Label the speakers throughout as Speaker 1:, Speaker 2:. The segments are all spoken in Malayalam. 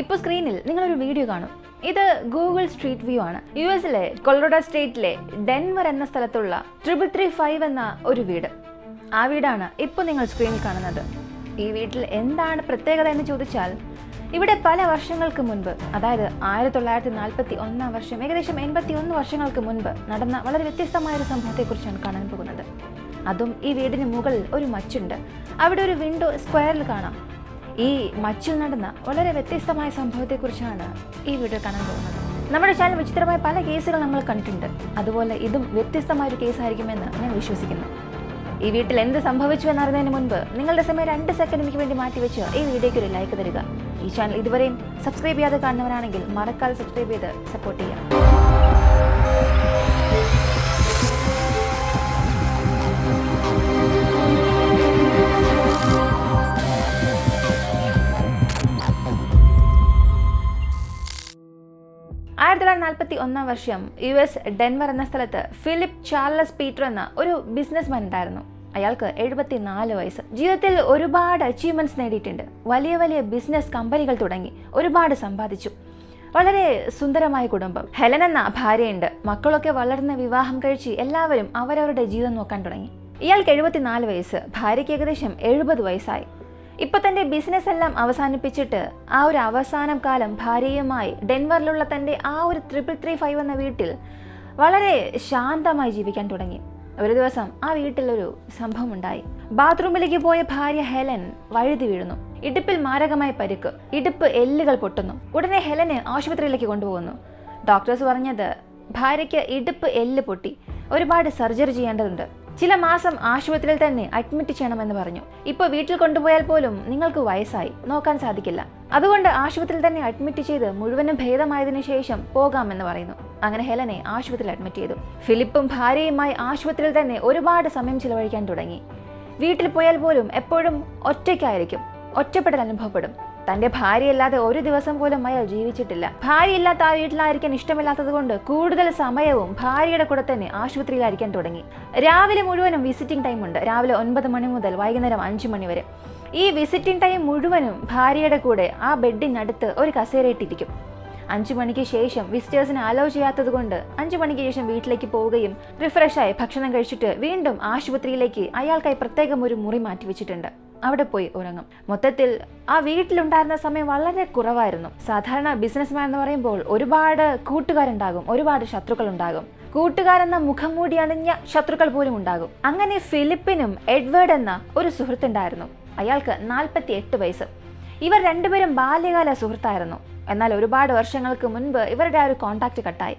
Speaker 1: ഇപ്പോൾ സ്ക്രീനിൽ നിങ്ങളൊരു വീഡിയോ കാണും. ഇത് ഗൂഗിൾ സ്ട്രീറ്റ് വ്യൂ ആണ്. യു എസിലെ കൊളറോഡ സ്റ്റേറ്റിലെ ഡെൻവർ എന്ന സ്ഥലത്തുള്ള ട്രിപ്പിൾ ത്രീ ഫൈവ് എന്ന ഒരു വീട്. ആ വീടാണ് ഇപ്പോൾ നിങ്ങൾ സ്ക്രീനിൽ കാണുന്നത്. ഈ വീട്ടിൽ എന്താണ് പ്രത്യേകത എന്ന് ചോദിച്ചാൽ ഇവിടെ പല വർഷങ്ങൾക്ക് മുൻപ് അതായത് ആയിരത്തി തൊള്ളായിരത്തി നാൽപ്പത്തി ഒന്നാം വർഷം ഏകദേശം എൺപത്തി ഒന്ന് വർഷങ്ങൾക്ക് മുൻപ് നടന്ന വളരെ വ്യത്യസ്തമായ ഒരു സംഭവത്തെക്കുറിച്ചാണ് കാണാൻ പോകുന്നത്. അതും ഈ വീടിന് മുകളിൽ ഒരു മച്ചുണ്ട്. അവിടെ ഒരു വിൻഡോ സ്ക്വയറിൽ കാണാം. ഈ മച്ചിൽ നടന്ന വളരെ വ്യത്യസ്തമായ സംഭവത്തെക്കുറിച്ചാണ് ഈ വീഡിയോ കാണാൻ പോകുന്നത്. നമ്മുടെ ചാനൽ വിചിത്രമായ പല കേസുകൾ നമ്മൾ കണ്ടിട്ടുണ്ട്. അതുപോലെ ഇതും വ്യത്യസ്തമായ ഒരു കേസായിരിക്കുമെന്ന് ഞാൻ വിശ്വസിക്കുന്നു. ഈ വീട്ടിൽ എന്ത് സംഭവിച്ചു എന്നറിയുന്നതിന് മുൻപ് നിങ്ങളുടെ സമയം രണ്ട് സെക്കൻഡ് എനിക്ക് വേണ്ടി മാറ്റിവെച്ച് ഈ വീഡിയോയ്ക്ക് ഒരു ലൈക്ക് തരിക. ഈ ചാനൽ ഇതുവരെയും സബ്സ്ക്രൈബ് ചെയ്യാതെ കാണുന്നവരാണെങ്കിൽ മറക്കാതെ സബ്സ്ക്രൈബ് ചെയ്ത് സപ്പോർട്ട് ചെയ്യാം ആയിരത്തി ഒന്നാം വർഷം യു എസ് ഡെൻവർ എന്ന സ്ഥലത്ത് ഫിലിപ്പ് ചാർലസ് പീറ്റർ എന്ന ഒരു ബിസിനസ്മാൻ ഉണ്ടായിരുന്നു. അയാൾക്ക് എഴുപത്തിനാല് വയസ്സ്. ജീവിതത്തിൽ ഒരുപാട് അച്ചീവ്മെന്റ്സ് നേടിയിട്ടുണ്ട്. വലിയ വലിയ ബിസിനസ് കമ്പനികൾ തുടങ്ങി ഒരുപാട് സമ്പാദിച്ചു. വളരെ സുന്ദരമായ കുടുംബം. ഹെലൻ എന്ന ഭാര്യയുണ്ട്. മക്കളൊക്കെ വളർന്ന് വിവാഹം കഴിച്ച് എല്ലാവരും അവരവരുടെ ജീവിതം നോക്കാൻ തുടങ്ങി. ഇയാൾക്ക് എഴുപത്തിനാല് വയസ്സ്. ഭാര്യയ്ക്ക് ഏകദേശം എഴുപത് വയസ്സായി. ഇപ്പൊ തന്റെ ബിസിനസ് എല്ലാം അവസാനിപ്പിച്ചിട്ട് ആ ഒരു അവസാനം കാലം ഭാര്യയുമായി ഡെൻവറിലുള്ള തന്റെ ആ ഒരു ട്രിപ്പിൾ ത്രീ ഫൈവ് എന്ന വീട്ടിൽ വളരെ ശാന്തമായി ജീവിക്കാൻ തുടങ്ങി. ഒരു ദിവസം ആ വീട്ടിലൊരു സംഭവം ഉണ്ടായി ബാത്റൂമിലേക്ക് പോയ ഭാര്യ ഹെലൻ വഴുതി വീഴുന്നു. ഇടുപ്പിൽ മാരകമായ പരിക്ക്. ഇടുപ്പ് എല്ലുകൾ പൊട്ടുന്നു. ഉടനെ ഹെലനെ ആശുപത്രിയിലേക്ക് കൊണ്ടുപോകുന്നു. ഡോക്ടേഴ്സ് പറഞ്ഞത് ഭാര്യയ്ക്ക് ഇടുപ്പ് എല്ല് പൊട്ടി. ഒരുപാട് സർജറി ചെയ്യേണ്ടതുണ്ട്. ചില മാസം ആശുപത്രിയിൽ തന്നെ അഡ്മിറ്റ് ചെയ്യണമെന്ന് പറഞ്ഞു. ഇപ്പോൾ വീട്ടിൽ കൊണ്ടുപോയാൽ പോലും നിങ്ങൾക്ക് വയസ്സായി. നോക്കാൻ സാധിക്കില്ല. അതുകൊണ്ട് ആശുപത്രിയിൽ തന്നെ അഡ്മിറ്റ് ചെയ്ത് മുഴുവനും ഭേദമായതിനു ശേഷം പോകാമെന്ന് പറയുന്നു. അങ്ങനെ ഹെലനെ ആശുപത്രിയിൽ അഡ്മിറ്റ് ചെയ്തു. ഫിലിപ്പും ഭാര്യയുമായി ആശുപത്രിയിൽ തന്നെ ഒരുപാട് സമയം ചിലവഴിക്കാൻ തുടങ്ങി. വീട്ടിൽ പോയാൽ പോലും എപ്പോഴും ഒറ്റയ്ക്കായിരിക്കും. ഒറ്റപ്പെടൽ അനുഭവപ്പെടും. തന്റെ ഭാര്യയല്ലാതെ ഒരു ദിവസം പോലും അയാൾ ജീവിച്ചിട്ടില്ല. ഭാര്യയില്ലാത്ത ആ വീട്ടിലായിരിക്കാൻ ഇഷ്ടമില്ലാത്തത് കൊണ്ട് കൂടുതൽ സമയവും ഭാര്യയുടെ കൂടെ തന്നെ ആശുപത്രിയിലായിരിക്കാൻ തുടങ്ങി. രാവിലെ മുഴുവനും വിസിറ്റിംഗ് ടൈം ഉണ്ട്. രാവിലെ ഒൻപത് മണി മുതൽ വൈകുന്നേരം അഞ്ചു മണി വരെ. ഈ വിസിറ്റിംഗ് ടൈം മുഴുവനും ഭാര്യയുടെ കൂടെ ആ ബെഡിനടുത്ത് ഒരു കസേരയിട്ടിരിക്കും അഞ്ചു മണിക്ക് ശേഷം വിസിറ്റേഴ്സിനെ അലോ ചെയ്യാത്തത് കൊണ്ട് അഞ്ചു മണിക്ക് ശേഷം വീട്ടിലേക്ക് പോവുകയും റിഫ്രഷായി ഭക്ഷണം കഴിച്ചിട്ട് വീണ്ടും ആശുപത്രിയിലേക്ക് അയാൾക്കായി പ്രത്യേകം ഒരു മുറി മാറ്റി വെച്ചിട്ടുണ്ട്. അവിടെ പോയി ഉറങ്ങും. മൊത്തത്തിൽ ആ വീട്ടിലുണ്ടായിരുന്ന സമയം വളരെ കുറവായിരുന്നു. സാധാരണ ബിസിനസ്മാൻ എന്ന് പറയുമ്പോൾ ഒരുപാട് കൂട്ടുകാരുണ്ടാകും ഒരുപാട് ശത്രുക്കൾ ഉണ്ടാകും കൂട്ടുകാരെന്ന മുഖം മൂടി അണിഞ്ഞ ശത്രുക്കൾ പോലും ഉണ്ടാകും. അങ്ങനെ ഫിലിപ്പിനും എഡ്വേർഡ് എന്ന ഒരു സുഹൃത്തുണ്ടായിരുന്നു. അയാൾക്ക് നാൽപ്പത്തി എട്ട് വയസ്സ്. ഇവർ രണ്ടുപേരും ബാല്യകാല സുഹൃത്തായിരുന്നു. എന്നാൽ ഒരുപാട് വർഷങ്ങൾക്ക് മുൻപ് ഇവരുടെ ആ ഒരു കോണ്ടാക്ട് കട്ടായി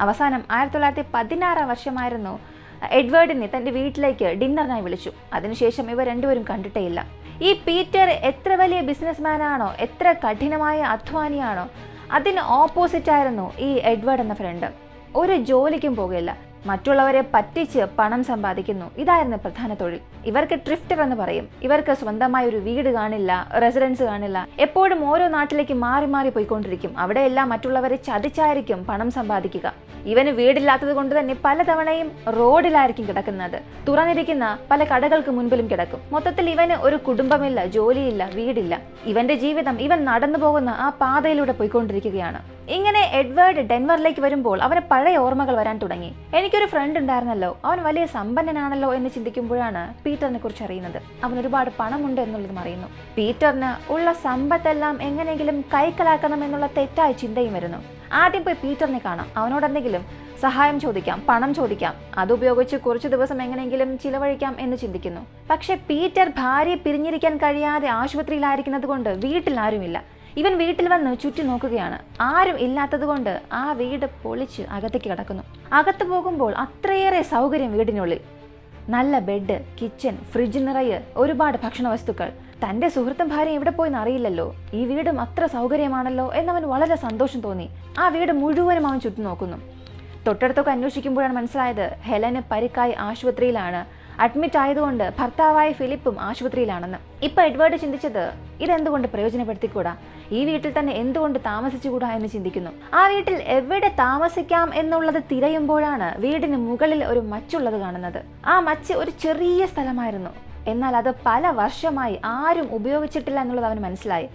Speaker 1: അവസാനം ആയിരത്തി തൊള്ളായിരത്തി പതിനാറാം വർഷമായിരുന്നു എഡ്വേർഡിനെ തന്റെ വീട്ടിലേക്ക് ഡിന്നറിനായി വിളിച്ചു. അതിനുശേഷം ഇവ രണ്ടുപേരും കണ്ടിട്ടേയില്ല. ഈ പീറ്റർ എത്ര വലിയ ബിസിനസ്മാൻ ആണോ എത്ര കഠിനമായ അധ്വാനിയാണോ അതിന് ഓപ്പോസിറ്റ് ആയിരുന്നു ഈ എഡ്വേർഡ് എന്ന ഫ്രണ്ട് ഒരു ജോലിക്കും പോകില്ല മറ്റുള്ളവരെ പറ്റിച്ച് പണം സമ്പാദിക്കുന്നു. ഇതായിരുന്നു പ്രധാന തൊഴിൽ. ഇവർക്ക് ട്രിഫ്റ്റർ എന്ന് പറയും. ഇവർക്ക് സ്വന്തമായ ഒരു വീട് കാണില്ല റെസിഡൻസ് കാണില്ല. എപ്പോഴും ഓരോ നാട്ടിലേക്ക് മാറി മാറി പോയിക്കൊണ്ടിരിക്കും. അവിടെയെല്ലാം മറ്റുള്ളവരെ ചതിച്ചായിരിക്കും പണം സമ്പാദിക്കുക. ഇവന് വീടില്ലാത്തത് കൊണ്ട് തന്നെ പലതവണയും റോഡിലായിരിക്കും കിടക്കുന്നത്. തുറന്നിരിക്കുന്ന പല കടകൾക്ക് മുൻപിലും കിടക്കും. മൊത്തത്തിൽ ഇവന് ഒരു കുടുംബമില്ല ജോലിയില്ല വീടില്ല. ഇവന്റെ ജീവിതം ഇവൻ നടന്നു പോകുന്ന ആ പാതയിലൂടെ പോയിക്കൊണ്ടിരിക്കുകയാണ്. ഇങ്ങനെ എഡ്വേർഡ് ഡെൻവറിലേക്ക് വരുമ്പോൾ അവന് പഴയ ഓർമ്മകൾ വരാൻ തുടങ്ങി. എനിക്കൊരു ഫ്രണ്ട് ഉണ്ടായിരുന്നല്ലോ. അവൻ വലിയ സമ്പന്നനാണല്ലോ എന്ന് ചിന്തിക്കുമ്പോഴാണ് പീറ്ററിനെ കുറിച്ച് അറിയുന്നത്. അവൻ ഒരുപാട് പണമുണ്ട് എന്നുള്ളതും അറിയുന്നു. പീറ്ററിന് ഉള്ള സമ്പത്തെല്ലാം എങ്ങനെയെങ്കിലും കൈക്കലാക്കണം എന്നുള്ള തെറ്റായ ചിന്തയും വരുന്നു. ആദ്യം പോയി പീറ്ററിനെ കാണാം. അവനോട് എന്തെങ്കിലും സഹായം ചോദിക്കാം പണം ചോദിക്കാം. അതുപയോഗിച്ച് കുറച്ചു ദിവസം എങ്ങനെയെങ്കിലും ചിലവഴിക്കാം എന്ന് ചിന്തിക്കുന്നു. പക്ഷേ പീറ്റർ ഭാര്യയെ പിരിഞ്ഞിരിക്കാൻ കഴിയാതെ ആശുപത്രിയിലായിരിക്കുന്നത് കൊണ്ട് വീട്ടിൽ ആരുമില്ല. ഇവൻ വീട്ടിൽ വന്ന് ചുറ്റി നോക്കുകയാണ്. ആരും ഇല്ലാത്തതുകൊണ്ട് ആ വീട് പൊളിച്ച് അകത്തേക്ക് കിടക്കുന്നു. അകത്ത് പോകുമ്പോൾ അത്രയേറെ സൗകര്യം വീടിനുള്ളിൽ. നല്ല ബെഡ് കിച്ചൺ ഫ്രിഡ്ജ് നിറയെ ഒരുപാട് ഭക്ഷണ വസ്തുക്കൾ. തന്റെ സുഹൃത്തും ഭാര്യ എവിടെ പോയെന്ന് അറിയില്ലല്ലോ. ഈ വീടും അത്ര സൗകര്യമാണല്ലോ എന്നവൻ വളരെ സന്തോഷം തോന്നി. ആ വീട് മുഴുവനും അവൻ ചുറ്റി നോക്കുന്നു. തൊട്ടടുത്തൊക്കെ അന്വേഷിക്കുമ്പോഴാണ് മനസ്സിലായത് ഹെലന് പരിക്കായി ആശുപത്രിയിലാണ് അഡ്മിറ്റ് ആയതുകൊണ്ട് ഭർത്താവായ ഫിലിപ്പും ആശുപത്രിയിലാണെന്ന്. ഇപ്പൊ എഡ്വേർഡ് ചിന്തിച്ചത് ഇതെന്തുകൊണ്ട് പ്രയോജനപ്പെടുത്തിക്കൂടാ? ഈ വീട്ടിൽ തന്നെ എന്തുകൊണ്ട് താമസിച്ചുകൂടാ എന്ന് ചിന്തിക്കുന്നു. ആ വീട്ടിൽ എവിടെ താമസിക്കാം എന്നുള്ളത് തിരയുമ്പോഴാണ് വീടിന് മുകളിൽ ഒരു മച്ചുള്ളത് കാണുന്നത്. ആ മച്ച് ഒരു ചെറിയ സ്ഥലമായിരുന്നു. എന്നാൽ അത് പല വർഷമായി ആരും ഉപയോഗിച്ചിട്ടില്ല എന്നുള്ളത് അവന് മനസ്സിലായി.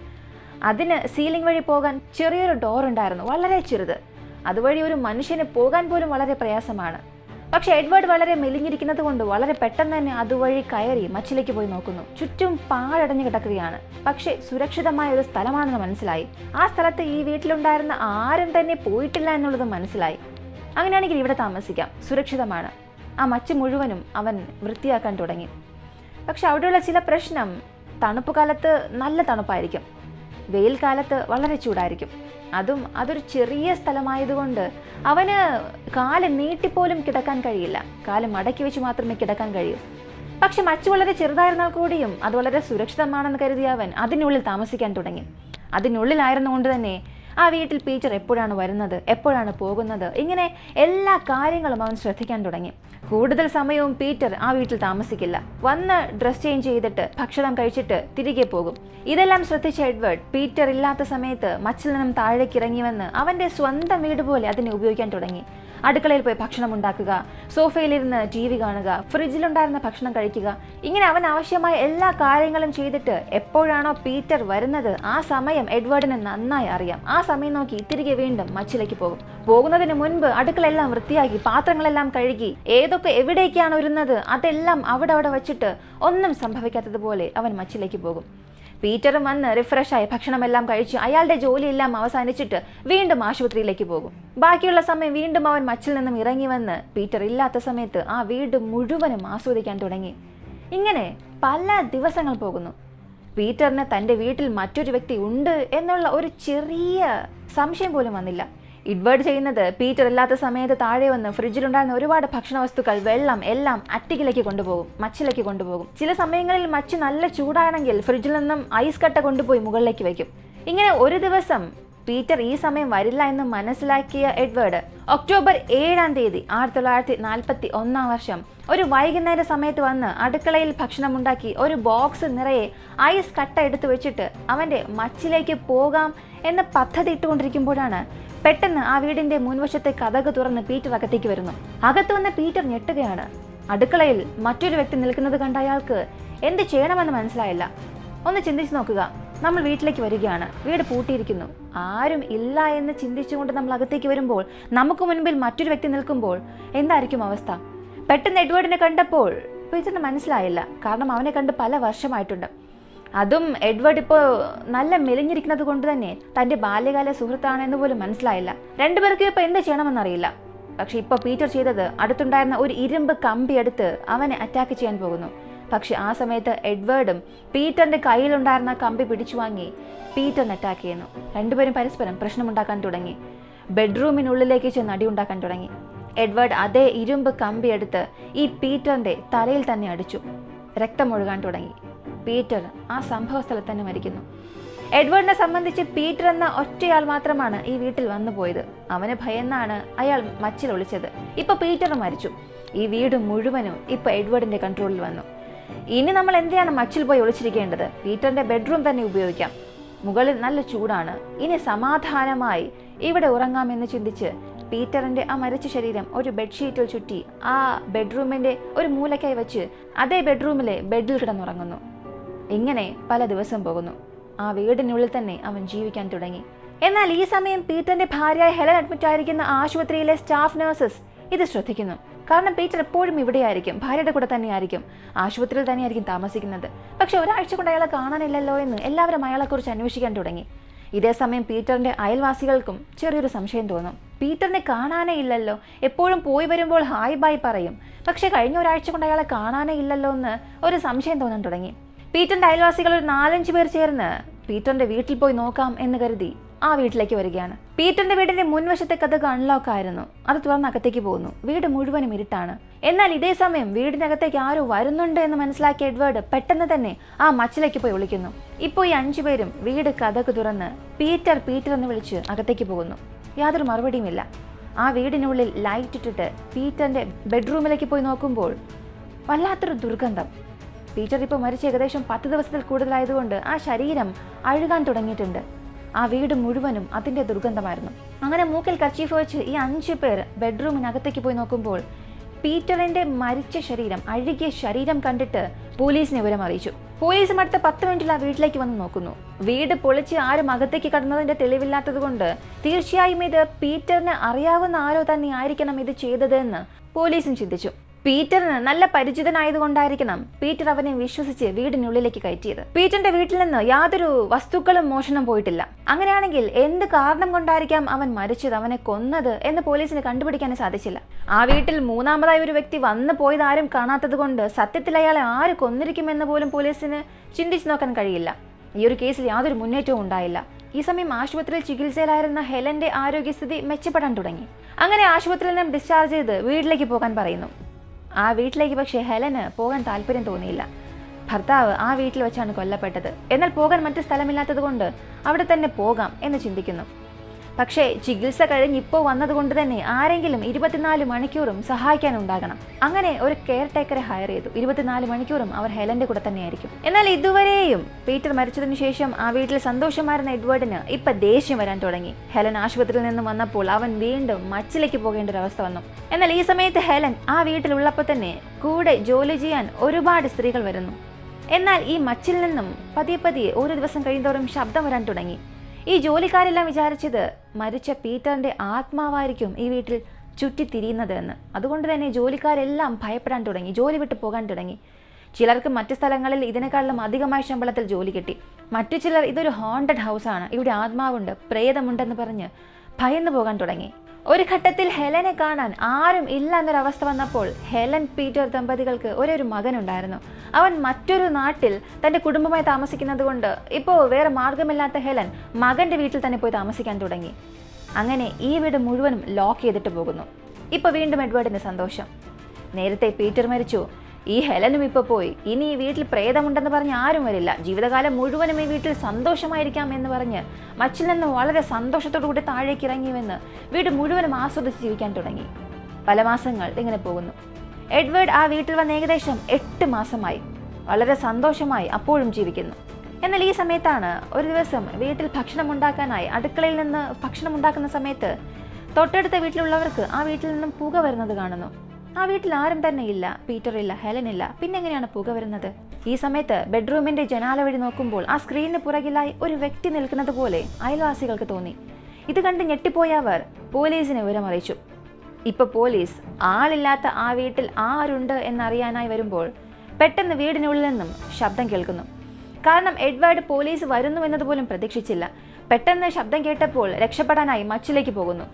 Speaker 1: അതിന് സീലിംഗ് വഴി പോകാൻ ചെറിയൊരു ഡോർ ഉണ്ടായിരുന്നു വളരെ ചെറുത്. അതുവഴി ഒരു മനുഷ്യന് പോകാൻ പോലും വളരെ പ്രയാസമാണ്. പക്ഷെ എഡ്വേർഡ് വളരെ മെലിഞ്ഞിരിക്കുന്നത് കൊണ്ട് വളരെ പെട്ടെന്ന് തന്നെ അതുവഴി കയറി മച്ചിലേക്ക് പോയി നോക്കുന്നു. ചുറ്റും പാഴടഞ്ഞു കിടക്കുകയാണ്. പക്ഷേ സുരക്ഷിതമായ ഒരു സ്ഥലമാണെന്ന് മനസ്സിലായി. ആ സ്ഥലത്ത് ഈ വീട്ടിലുണ്ടായിരുന്ന ആരും തന്നെ പോയിട്ടില്ല എന്നുള്ളത് മനസ്സിലായി. അങ്ങനെയാണെങ്കിൽ ഇവിടെ താമസിക്കാം. സുരക്ഷിതമാണ്. ആ മച്ച് മുഴുവനും അവൻ വൃത്തിയാക്കാൻ തുടങ്ങി. പക്ഷെ അവിടെയുള്ള ചില പ്രശ്നം തണുപ്പ് കാലത്ത് നല്ല തണുപ്പായിരിക്കും. വെയിൽ കാലത്ത് വളരെ ചൂടായിരിക്കും. അതും അതൊരു ചെറിയ സ്ഥലമായതുകൊണ്ട് അവന് കാൽ നീട്ടിപ്പോലും കിടക്കാൻ കഴിയില്ല. കാൽ മടക്കി വെച്ച് മാത്രമേ കിടക്കാൻ കഴിയൂ. പക്ഷെ മച്ച് വളരെ ചെറുതായിരുന്നാൽ കൂടിയും അത് വളരെ സുരക്ഷിതമാണെന്ന് കരുതിയ അവൻ അതിനുള്ളിൽ താമസിക്കാൻ തുടങ്ങി. അതിനുള്ളിലായിരുന്നുകൊണ്ട് തന്നെ ആ വീട്ടിൽ പീറ്റർ എപ്പോഴാണ് വരുന്നത്? എപ്പോഴാണ് പോകുന്നത്? ഇങ്ങനെ എല്ലാ കാര്യങ്ങളും അവൻ ശ്രദ്ധിക്കാൻ തുടങ്ങി. കൂടുതൽ സമയവും പീറ്റർ ആ വീട്ടിൽ താമസിക്കില്ല. വന്ന് ഡ്രസ് ചേഞ്ച് ചെയ്തിട്ട് ഭക്ഷണം കഴിച്ചിട്ട് തിരികെ പോകും. ഇതെല്ലാം ശ്രദ്ധിച്ച എഡ്വേർഡ് പീറ്റർ ഇല്ലാത്ത സമയത്ത് മച്ചിൽ നിന്നും താഴേക്ക് ഇറങ്ങി വന്ന് അവന്റെ സ്വന്തം വീട് പോലെ അതിനെ ഉപയോഗിക്കാൻ തുടങ്ങി. അടുക്കളയിൽ പോയി ഭക്ഷണം ഉണ്ടാക്കുക സോഫയിലിരുന്ന് ടി വി കാണുക ഫ്രിഡ്ജിലുണ്ടായിരുന്ന ഭക്ഷണം കഴിക്കുക. ഇങ്ങനെ അവൻ ആവശ്യമായ എല്ലാ കാര്യങ്ങളും ചെയ്തിട്ട് എപ്പോഴാണോ പീറ്റർ വരുന്നത് ആ സമയം എഡ്വേർഡിന് നന്നായി അറിയാം. ആ സമയം നോക്കി തിരികെ വീണ്ടും മച്ചിലേക്ക് പോകും. പോകുന്നതിന് മുൻപ് അടുക്കളെല്ലാം വൃത്തിയാക്കി പാത്രങ്ങളെല്ലാം കഴുകി ഏതൊക്കെ എവിടേക്കാണ് ഒരുന്നത് അതെല്ലാം അവിടെ അവിടെ വെച്ചിട്ട് ഒന്നും സംഭവിക്കാത്തതുപോലെ അവൻ മച്ചിലേക്ക് പോകും. പീറ്ററും വന്ന് റിഫ്രഷായി ഭക്ഷണമെല്ലാം കഴിച്ചു. അയാളുടെ ജോലിയെല്ലാം അവസാനിച്ചിട്ട് വീണ്ടും ആശുപത്രിയിലേക്ക് പോകും. ബാക്കിയുള്ള സമയം വീണ്ടും അവൻ മച്ചിൽ നിന്നും ഇറങ്ങി വന്ന് പീറ്റർ ഇല്ലാത്ത സമയത്ത് ആ വീട് മുഴുവനും ആസ്വദിക്കാൻ തുടങ്ങി. ഇങ്ങനെ പല ദിവസങ്ങൾ പോകുന്നു. പീറ്ററിന് തന്റെ വീട്ടിൽ മറ്റൊരു വ്യക്തി ഉണ്ട് എന്നുള്ള ഒരു ചെറിയ സംശയം പോലും വന്നില്ല. ഇഡ്വേർഡ് ചെയ്യുന്നത് പീറ്റർ ഇല്ലാത്ത സമയത്ത് താഴെ വന്ന് ഫ്രിഡ്ജിലുണ്ടായിരുന്ന ഒരുപാട് ഭക്ഷണ വസ്തുക്കൾ വെള്ളം എല്ലാം അറ്റിക്കിലേക്ക് കൊണ്ടുപോകും മച്ചിലേക്ക് കൊണ്ടുപോകും. ചില സമയങ്ങളിൽ മച്ച് നല്ല ചൂടാണെങ്കിൽ ഫ്രിഡ്ജിൽ നിന്നും ഐസ് കട്ട കൊണ്ടുപോയി മുകളിലേക്ക് വയ്ക്കും. ഇങ്ങനെ ഒരു ദിവസം പീറ്റർ ഈ സമയം വരില്ല എന്ന് മനസ്സിലാക്കിയ എഡ്വേർഡ്. ഒക്ടോബർ ഏഴാം തീയതി ആയിരത്തി തൊള്ളായിരത്തി നാൽപ്പത്തി ഒന്നാം വർഷം. ഒരു വൈകുന്നേര സമയത്ത് വന്ന് അടുക്കളയിൽ ഭക്ഷണമുണ്ടാക്കി ഒരു ബോക്സ് നിറയെ ഐസ് കട്ട എടുത്തു വെച്ചിട്ട് അവന്റെ മച്ചിലേക്ക് പോകാം എന്ന പദ്ധതി ഇട്ടുകൊണ്ടിരിക്കുമ്പോഴാണ് പെട്ടെന്ന് ആ വീടിന്റെ മുൻവശത്തെ കഥക് തുറന്ന് പീറ്റർ അകത്തേക്ക് വരുന്നു. അകത്ത് വന്ന് പീറ്റർ ഞെട്ടുകയാണ്. അടുക്കളയിൽ മറ്റൊരു വ്യക്തി നിൽക്കുന്നത് കണ്ട അയാൾക്ക് എന്ത് ചെയ്യണമെന്ന് മനസ്സിലായില്ല. ഒന്ന് ചിന്തിച്ചു നോക്കുക. നമ്മൾ വീട്ടിലേക്ക് വരികയാണ്. വീട് പൂട്ടിയിരിക്കുന്നു. ആരും ഇല്ല എന്ന് ചിന്തിച്ചുകൊണ്ട് നമ്മൾ അകത്തേക്ക് വരുമ്പോൾ നമുക്ക് മുൻപിൽ മറ്റൊരു വ്യക്തി നിൽക്കുമ്പോൾ എന്തായിരിക്കും അവസ്ഥ? പെട്ടെന്ന് എഡ്വേർഡിനെ കണ്ടപ്പോൾ പീറ്ററിന് മനസ്സിലായില്ല. കാരണം അവനെ കണ്ട് പല വർഷമായിട്ടുണ്ട്. അതും എഡ്വേർഡ് ഇപ്പോൾ നല്ല മെലിഞ്ഞിരിക്കുന്നത് കൊണ്ട് തന്നെ തന്റെ ബാല്യകാല സുഹൃത്താണെന്ന് പോലും മനസ്സിലായില്ല. രണ്ടുപേർക്കും ഇപ്പോൾ എന്ത് ചെയ്യണമെന്നറിയില്ല. പക്ഷെ ഇപ്പോൾ പീറ്റർ ചെയ്തത് അടുത്തുണ്ടായിരുന്ന ഒരു ഇരുമ്പ് കമ്പി എടുത്ത് അവനെ അറ്റാക്ക് ചെയ്യാൻ പോകുന്നു. പക്ഷെ ആ സമയത്ത് എഡ്വേർഡും പീറ്ററിന്റെ കയ്യിലുണ്ടായിരുന്ന കമ്പി പിടിച്ചു വാങ്ങി പീറ്ററിനെ അറ്റാക്ക് ചെയ്യുന്നു രണ്ടുപേരും പരസ്പരം പ്രശ്നമുണ്ടാക്കാൻ തുടങ്ങി. ബെഡ്റൂമിനുള്ളിലേക്ക് ചെന്ന് അടിയുണ്ടാക്കാൻ തുടങ്ങി. എഡ്വേർഡ് അതേ ഇരുമ്പ് കമ്പി എടുത്ത് ഈ പീറ്ററിന്റെ തലയിൽ തന്നെ അടിച്ചു. രക്തമൊഴുകാൻ തുടങ്ങി. പീറ്റർ ആ സംഭവ സ്ഥലത്ത് തന്നെ മരിക്കുന്നു. എഡ്വേർഡിനെ സംബന്ധിച്ച് പീറ്റർ എന്ന ഒറ്റയാൾ മാത്രമാണ് ഈ വീട്ടിൽ വന്നു പോയത്. അവന് ഭയന്നാണ് അയാൾ മച്ചിൽ ഒളിച്ചത്. ഇപ്പൊ പീറ്റർ മരിച്ചു. ഈ വീട് മുഴുവനും ഇപ്പൊ എഡ്വേർഡിന്റെ കൺട്രോളിൽ വന്നു. ഇനി നമ്മൾ എന്തിനാണ് മച്ചിൽ പോയി ഒളിച്ചിരിക്കേണ്ടത്? പീറ്ററിന്റെ ബെഡ്റൂം തന്നെ ഉപയോഗിക്കാം. മുകളിൽ നല്ല ചൂടാണ്. ഇനി സമാധാനമായി ഇവിടെ ഉറങ്ങാമെന്ന് ചിന്തിച്ച് പീറ്ററിന്റെ ആ മരിച്ച ശരീരം ഒരു ബെഡ്ഷീറ്റിൽ ചുറ്റി ആ ബെഡ്റൂമിന്റെ ഒരു മൂലക്കായി വെച്ച് അതേ ബെഡ്റൂമിലെ ബെഡിൽ കിടന്നുറങ്ങുന്നു. ഇങ്ങനെ പല ദിവസം പോകുന്നു. ആ വീടിനുള്ളിൽ തന്നെ അവൻ ജീവിക്കാൻ തുടങ്ങി. എന്നാൽ ഈ സമയം പീറ്ററിന്റെ ഭാര്യ ഹെലൻ അഡ്മിറ്റ് ആയിരിക്കുന്ന ആശുപത്രിയിലെ സ്റ്റാഫ് നഴ്സസ് ഇത് ശ്രദ്ധിക്കുന്നു. കാരണം പീറ്റർ എപ്പോഴും ഇവിടെയായിരിക്കും. ഭാര്യയുടെ കൂടെ തന്നെയായിരിക്കും. ആശുപത്രിയിൽ തന്നെയായിരിക്കും താമസിക്കുന്നത്. പക്ഷെ ഒരാഴ്ച കൊണ്ട് അയാളെ കാണാനില്ലല്ലോ എന്ന് എല്ലാവരും അയാളെക്കുറിച്ച് അന്വേഷിക്കാൻ തുടങ്ങി. ഇതേ സമയം പീറ്ററിന്റെ അയൽവാസികൾക്കും ചെറിയൊരു സംശയം തോന്നും. പീറ്ററിനെ കാണാനേ ഇല്ലല്ലോ. എപ്പോഴും പോയി വരുമ്പോൾ ഹായ് ബായ് പറയും. പക്ഷെ കഴിഞ്ഞ ഒരാഴ്ച കൊണ്ട് അയാളെ കാണാനേ ഇല്ലല്ലോ എന്ന് ഒരു സംശയം തോന്നാൻ തുടങ്ങി. പീറ്ററിന്റെ അയൽവാസികൾ ഒരു നാലഞ്ച് പേർ ചേർന്ന് പീറ്ററിന്റെ വീട്ടിൽ പോയി നോക്കാം എന്ന് കരുതി ആ വീട്ടിലേക്ക് വരികയാണ്. പീറ്ററിന്റെ വീടിന്റെ മുൻവശത്തെ കഥക് അൺലോക്ക് ആയിരുന്നു. അത് തുറന്ന് അകത്തേക്ക് പോകുന്നു. വീട് മുഴുവനും ഇരുട്ടാണ്. എന്നാൽ ഇതേ സമയം വീടിനകത്തേക്ക് ആരോ വരുന്നുണ്ട് എന്ന് മനസ്സിലാക്കിയ എഡ്വേർഡ് പെട്ടെന്ന് തന്നെ ആ മച്ചിലേക്ക് പോയി വിളിക്കുന്നു. ഇപ്പോൾ ഈ അഞ്ചു പേരും വീട് കഥക് തുറന്ന് പീറ്റർ പീറ്റർ എന്ന് വിളിച്ച് അകത്തേക്ക് പോകുന്നു. യാതൊരു മറുപടിയുമില്ല ആ വീടിനുള്ളിൽ ലൈറ്റ് ഇട്ടിട്ട് പീറ്ററിന്റെ ബെഡ്റൂമിലേക്ക് പോയി നോക്കുമ്പോൾ വല്ലാത്തൊരു ദുർഗന്ധം. പീറ്റർ ഇപ്പോൾ മരിച്ച ഏകദേശം പത്ത് ദിവസത്തിൽ കൂടുതലായതുകൊണ്ട് ആ ശരീരം അഴുകാൻ തുടങ്ങിയിട്ടുണ്ട്. ആ വീട് മുഴുവനും അതിന്റെ ദുർഗന്ധമായിരുന്നു. അങ്ങനെ മൂക്കിൽ കച്ചീഫ് വെച്ച് ഈ അഞ്ച് പേർ ബെഡ്റൂമിനകത്തേക്ക് പോയി നോക്കുമ്പോൾ പീറ്ററിന്റെ മരിച്ച ശരീരം അഴുകിയ ശരീരം കണ്ടിട്ട് പോലീസിനെ വിവരം അറിയിച്ചു പോലീസും അടുത്ത പത്ത് മിനിറ്റിൽ ആ വീട്ടിലേക്ക് വന്ന് നോക്കുന്നു. വീട് പൊളിച്ച് ആരും അകത്തേക്ക് കടന്നതിന്റെ തെളിവില്ലാത്തത് കൊണ്ട് തീർച്ചയായും ഇത് പീറ്ററിന് അറിയാവുന്ന ആരോ തന്നെ ആയിരിക്കണം ഇത് ചെയ്തതെന്ന് പോലീസും ചിന്തിച്ചു. പീറ്ററിന് നല്ല പരിചിതനായതുകൊണ്ടായിരിക്കണം പീറ്റർ അവനെ വിശ്വസിച്ച് വീടിനുള്ളിലേക്ക് കയറ്റിയത്. പീറ്ററിന്റെ വീട്ടിൽ നിന്ന് യാതൊരു വസ്തുക്കളും മോഷണം പോയിട്ടില്ല. അങ്ങനെയാണെങ്കിൽ എന്ത് കാരണം കൊണ്ടായിരിക്കാം അവൻ മരിച്ചത് അവനെ കൊന്നത് എന്ന് പോലീസിന് കണ്ടുപിടിക്കാൻ സാധിച്ചില്ല. ആ വീട്ടിൽ മൂന്നാമതായി ഒരു വ്യക്തി വന്നു പോയത് ആരും കാണാത്തത് കൊണ്ട് സത്യത്തിൽ അയാളെ ആര് കൊന്നിരിക്കുമെന്ന് പോലും പോലീസിന് ചിന്തിച്ചു നോക്കാൻ കഴിയില്ല. ഈ ഒരു കേസിൽ യാതൊരു മുന്നേറ്റവും ഉണ്ടായില്ല. ഈ സമയം ആശുപത്രിയിൽ ചികിത്സയിലായിരുന്ന ഹെലന്റെ ആരോഗ്യസ്ഥിതി മെച്ചപ്പെടാൻ തുടങ്ങി. അങ്ങനെ ആശുപത്രിയിൽ നിന്നും ഡിസ്ചാർജ് ചെയ്ത് വീട്ടിലേക്ക് പോകാൻ പറയുന്നു. ആ വീട്ടിലേക്ക് പക്ഷേ ഹെലന് പോകാൻ താല്പര്യം തോന്നിയില്ല. ഭർത്താവ് ആ വീട്ടിൽ വെച്ചാണ് കൊല്ലപ്പെട്ടത്. എന്നാൽ പോകാൻ മറ്റു സ്ഥലമില്ലാത്തത് കൊണ്ട് അവിടെ തന്നെ പോകാം എന്ന് ചിന്തിക്കുന്നു. പക്ഷേ ചികിത്സ കഴിഞ്ഞ് ഇപ്പോൾ വന്നതുകൊണ്ട് തന്നെ ആരെങ്കിലും ഇരുപത്തിനാല് മണിക്കൂറും സഹായിക്കാനുണ്ടാകണം അങ്ങനെ ഒരു കെയർ ടേക്കറെ ഹയർ ചെയ്തു. ഇരുപത്തിനാല് മണിക്കൂറും അവർ ഹെലന്റെ കൂടെ തന്നെയായിരിക്കും. എന്നാൽ ഇതുവരെയും പീറ്റർ മരിച്ചതിനു ശേഷം ആ വീട്ടിൽ സന്തോഷമായിരുന്ന എഡ്വേർഡിന് ഇപ്പൊ ദേഷ്യം വരാൻ തുടങ്ങി. ഹെലൻ ആശുപത്രിയിൽ നിന്നും വന്നപ്പോൾ അവൻ വീണ്ടും മച്ചിലേക്ക് പോകേണ്ട ഒരു അവസ്ഥ വന്നു. എന്നാൽ ഈ സമയത്ത് ഹെലൻ ആ വീട്ടിലുള്ളപ്പോൾ തന്നെ കൂടെ ജോലി ചെയ്യാൻ ഒരുപാട് സ്ത്രീകൾ വരുന്നു. എന്നാൽ ഈ മച്ചിൽ നിന്നും പതിയെ പതിയെ ഓരോ ദിവസം കഴിയുന്തോറും ശബ്ദം വരാൻ തുടങ്ങി. ഈ ജോലിക്കാരെല്ലാം വിചാരിച്ചത് മരിച്ച പീറ്ററിന്റെ ആത്മാവായിരിക്കും ഈ വീട്ടിൽ ചുറ്റിത്തിരിയുന്നത് എന്ന്. അതുകൊണ്ട് തന്നെ ജോലിക്കാരെല്ലാം ഭയപ്പെടാൻ തുടങ്ങി ജോലി വിട്ട് പോകാൻ തുടങ്ങി. ചിലർക്ക് മറ്റു സ്ഥലങ്ങളിൽ ഇതിനേക്കാളും അധികമായ ശമ്പളത്തിൽ ജോലി കിട്ടി. മറ്റു ചിലർ ഇതൊരു ഹോണ്ടഡ് ഹൗസാണ് ഇവിടെ ആത്മാവുണ്ട് പ്രേതമുണ്ടെന്ന് പറഞ്ഞ് ഭയന്നു പോകാൻ തുടങ്ങി. ഒരു ഘട്ടത്തിൽ ഹെലനെ കാണാൻ ആരും ഇല്ല എന്നൊരവസ്ഥ വന്നപ്പോൾ ഹെലൻ പീറ്റർ ദമ്പതികൾക്ക് ഒരേ ഒരു മകനുണ്ടായിരുന്നു. അവൻ മറ്റൊരു നാട്ടിൽ തന്റെ കുടുംബമായി താമസിക്കുന്നത് കൊണ്ട് ഇപ്പോൾ വേറെ മാർഗമില്ലാത്ത ഹെലൻ മകന്റെ വീട്ടിൽ തന്നെ പോയി താമസിക്കാൻ തുടങ്ങി. അങ്ങനെ ഈ വീട് മുഴുവനും ലോക്ക് ചെയ്തിട്ട് പോകുന്നു. ഇപ്പോൾ വീണ്ടും എഡ്വേർഡിന് സന്തോഷം. നേരത്തെ പീറ്റർ മരിച്ചു. ഈ ഹെലനും ഇപ്പോൾ പോയി. ഇനി ഈ വീട്ടിൽ പ്രേതമുണ്ടെന്ന് പറഞ്ഞ് ആരും വരില്ല. ജീവിതകാലം മുഴുവനും ഈ വീട്ടിൽ സന്തോഷമായിരിക്കാം എന്ന് പറഞ്ഞ് മച്ചിൽ നിന്ന് വളരെ സന്തോഷത്തോടു കൂടി താഴേക്ക് ഇറങ്ങിയുവെന്ന് വീട് മുഴുവനും ആസ്വദിച്ച് ജീവിക്കാൻ തുടങ്ങി. പല മാസങ്ങൾ ഇങ്ങനെ പോകുന്നു. എഡ്വേർഡ് ആ വീട്ടിൽ വന്ന് ഏകദേശം എട്ട് മാസമായി. വളരെ സന്തോഷമായി അപ്പോഴും ജീവിക്കുന്നു. എന്നാൽ ഈ സമയത്താണ് ഒരു ദിവസം വീട്ടിൽ ഭക്ഷണം ഉണ്ടാക്കാനായി അടുക്കളയിൽ നിന്ന് ഭക്ഷണം ഉണ്ടാക്കുന്ന സമയത്ത് തൊട്ടടുത്ത വീട്ടിലുള്ളവർക്ക് ആ വീട്ടിൽ നിന്നും പുക വരുന്നത് കാണുന്നു. ആ വീട്ടിൽ ആരും തന്നെ ഇല്ല പീറ്റർ ഇല്ല ഹെലൻ ഇല്ല. പിന്നെ എങ്ങനെയാണ് പുക വരുന്നത്? ഈ സമയത്ത് ബെഡ്റൂമിന്റെ ജനാല വഴി നോക്കുമ്പോൾ ആ സ്ക്രീനിന് പുറകിലായി ഒരു വ്യക്തി നിൽക്കുന്നത് പോലെ അയൽവാസികൾക്ക് തോന്നി. ഇത് കണ്ട് ഞെട്ടിപ്പോയ അവർ പോലീസിനെ വിവരമറിയിച്ചു. ഇപ്പൊ പോലീസ് ആളില്ലാത്ത ആ വീട്ടിൽ ആരുണ്ട് എന്നറിയാനായി വരുമ്പോൾ പെട്ടെന്ന് വീടിനുള്ളിൽ നിന്നും ശബ്ദം കേൾക്കുന്നു. കാരണം എഡ്വേർഡ് പോലീസ് വരുന്നു എന്നതുപോലും പ്രതീക്ഷിച്ചില്ല. പെട്ടെന്ന് ശബ്ദം കേട്ടപ്പോൾ രക്ഷപ്പെടാനായി മച്ചിലേക്ക് പോകുന്നു.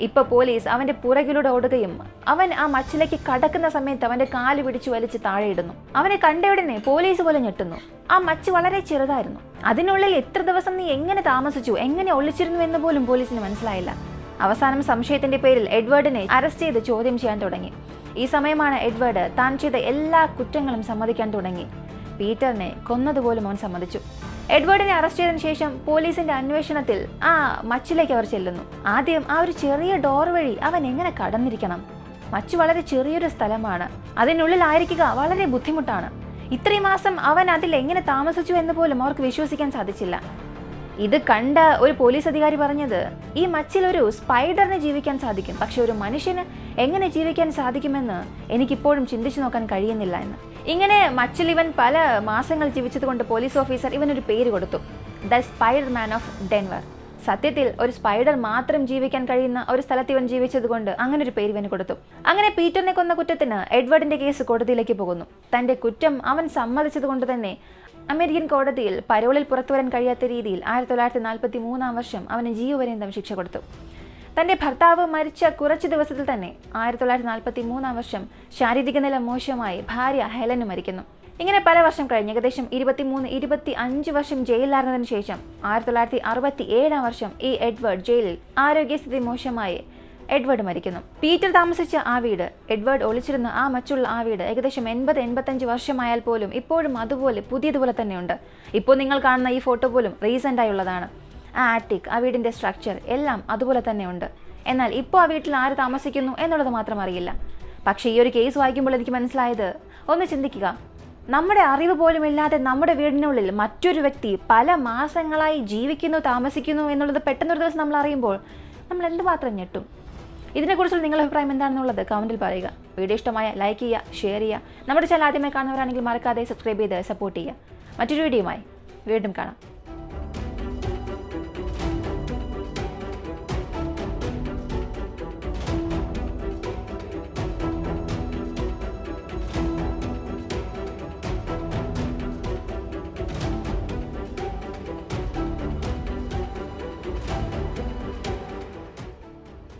Speaker 1: ഇപ്പൊ പോലീസ് അവന്റെ പുറകിലൂടെ ഓടുകയും അവൻ ആ മച്ചിലേക്ക് കടക്കുന്ന സമയത്ത് അവന്റെ കാൽ പിടിച്ചു വലിച്ച് താഴെയിടുന്നു അവനെ കണ്ടയുടനെ പോലീസ് പോലെ ഞെട്ടുന്നു. ആ മച്ച് വളരെ ചെറുതായിരുന്നു. അതിനുള്ളിൽ എത്ര ദിവസം നീ എങ്ങനെ താമസിച്ചു എങ്ങനെ ഒളിച്ചിരുന്നു എന്ന് പോലും പോലീസിന് മനസ്സിലായില്ല. അവസാനം സംശയത്തിന്റെ പേരിൽ എഡ്വേർഡിനെ അറസ്റ്റ് ചെയ്ത് ചോദ്യം ചെയ്യാൻ തുടങ്ങി. ഈ സമയമാണ് എഡ്വേർഡ് താൻ ചെയ്ത എല്ലാ കുറ്റങ്ങളും സമ്മതിക്കാൻ തുടങ്ങി. പീറ്ററിനെ കൊന്നതുപോലും അവൻ സമ്മതിച്ചു. എഡ്വേർഡിനെ അറസ്റ്റ് ചെയ്തതിനു ശേഷം പോലീസിന്റെ അന്വേഷണത്തിൽ ആ മച്ചിലേക്ക് അവർ ചെല്ലുന്നു. ആദ്യം ആ ഒരു ചെറിയ ഡോർ വഴി അവൻ എങ്ങനെ കടന്നിരിക്കണം? മച്ച് വളരെ ചെറിയൊരു സ്ഥലമാണ്. അതിനുള്ളിലായിരിക്കുക വളരെ ബുദ്ധിമുട്ടാണ്. ഇത്രയും മാസം അവൻ അതിൽ എങ്ങനെ താമസിച്ചു എന്ന് പോലും അവർക്ക് വിശ്വസിക്കാൻ സാധിച്ചില്ല. ഇത് കണ്ട ഒരു പോലീസ് അധികാരി പറഞ്ഞത് ഈ മച്ചിൽ ഒരു സ്പൈഡറിന് ജീവിക്കാൻ സാധിക്കും പക്ഷെ ഒരു മനുഷ്യന് എങ്ങനെ ജീവിക്കാൻ സാധിക്കുമെന്ന് എനിക്കിപ്പോഴും ചിന്തിച്ചു നോക്കാൻ കഴിയുന്നില്ല എന്ന്. ഇങ്ങനെ മച്ചിൽ ഇവൻ പല മാസങ്ങൾ ജീവിച്ചതുകൊണ്ട് പോലീസ് ഓഫീസർ ഇവനൊരു പേര് കൊടുത്തു the spider man of Denver. സത്യത്തിൽ ഒരു സ്പൈഡർ മാത്രം ജീവിക്കാൻ കഴിയുന്ന ഒരു സ്ഥലത്ത് ഇവൻ ജീവിച്ചതുകൊണ്ട് അങ്ങനെ ഒരു പേര് ഇവന് കൊടുത്തു. അങ്ങനെ പീറ്ററിനെ കൊന്ന കുറ്റത്തിന് എഡ്വേർഡിന്റെ കേസ് കോടതിയിലേക്ക് പോകുന്നു. തന്റെ കുറ്റം അവൻ സമ്മതിച്ചതുകൊണ്ട് തന്നെ അമേരിക്കൻ കോടതിയിൽ പരോളിൽ പുറത്തുവരാൻ കഴിയാത്ത രീതിയിൽ ആയിരത്തി തൊള്ളായിരത്തി നാൽപ്പത്തി മൂന്നാം വർഷം അവന് ജീവപര്യന്തം ശിക്ഷ കൊടുത്തു. തന്റെ ഭർത്താവ് മരിച്ച കുറച്ച് ദിവസത്തിൽ തന്നെ ആയിരത്തി തൊള്ളായിരത്തി നാൽപ്പത്തി മൂന്നാം വർഷം ശാരീരിക നില മോശമായി ഭാര്യ ഹെലന് മരിക്കുന്നു. ഇങ്ങനെ പല വർഷം കഴിഞ്ഞ് ഏകദേശം ഇരുപത്തിമൂന്ന് ഇരുപത്തി അഞ്ച് വർഷം ജയിലിലായിരുന്നതിന് ശേഷം ആയിരത്തി തൊള്ളായിരത്തി അറുപത്തി ഏഴാം വർഷം ഈ എഡ്വേർഡ് ജയിലിൽ ആരോഗ്യസ്ഥിതി മോശമായി എഡ്വേർഡ് മരിക്കുന്നു. പീറ്റർ താമസിച്ച ആ വീട് എഡ്വേർഡ് ഒളിച്ചിരുന്ന ആ മച്ചുള്ള ആ വീട് ഏകദേശം എൺപത് എൺപത്തഞ്ച് വർഷമായാൽ പോലും ഇപ്പോഴും അതുപോലെ പുതിയതുപോലെ തന്നെയുണ്ട്. ഇപ്പോൾ നിങ്ങൾ കാണുന്ന ഈ ഫോട്ടോ പോലും റീസെന്റായുള്ളതാണ് ആ ആറ്റിക് ആ വീടിന്റെ സ്ട്രക്ചർ എല്ലാം അതുപോലെ തന്നെയുണ്ട്. എന്നാൽ ഇപ്പോൾ ആ വീട്ടിൽ ആര് താമസിക്കുന്നു എന്നുള്ളത് മാത്രം അറിയില്ല. പക്ഷേ ഈ ഒരു കേസ് വായിക്കുമ്പോൾ എനിക്ക് മനസ്സിലായത് ഒന്ന് ചിന്തിക്കുക. നമ്മുടെ അറിവ് പോലും ഇല്ലാതെ നമ്മുടെ വീടിനുള്ളിൽ മറ്റൊരു വ്യക്തി പല മാസങ്ങളായി ജീവിക്കുന്നു താമസിക്കുന്നു എന്നുള്ളത് പെട്ടെന്നൊരു ദിവസം നമ്മൾ അറിയുമ്പോൾ നമ്മൾ എന്തുമാത്രം ഞെട്ടും? ഇതിനെക്കുറിച്ചുള്ള നിങ്ങളുടെ അഭിപ്രായം എന്താണെന്നുള്ളത് കമന്റിൽ പറയുക. വീഡിയോ ഇഷ്ടമായ ലൈക്ക് ചെയ്യുക ഷെയർ ചെയ്യുക. നമ്മുടെ ചാനൽ ആദ്യമായി കാണുന്നവരാണെങ്കിൽ മറക്കാതെ സബ്സ്ക്രൈബ് ചെയ്ത് സപ്പോർട്ട് ചെയ്യുക. മറ്റൊരു വീഡിയോയുമായി വീണ്ടും കാണാം.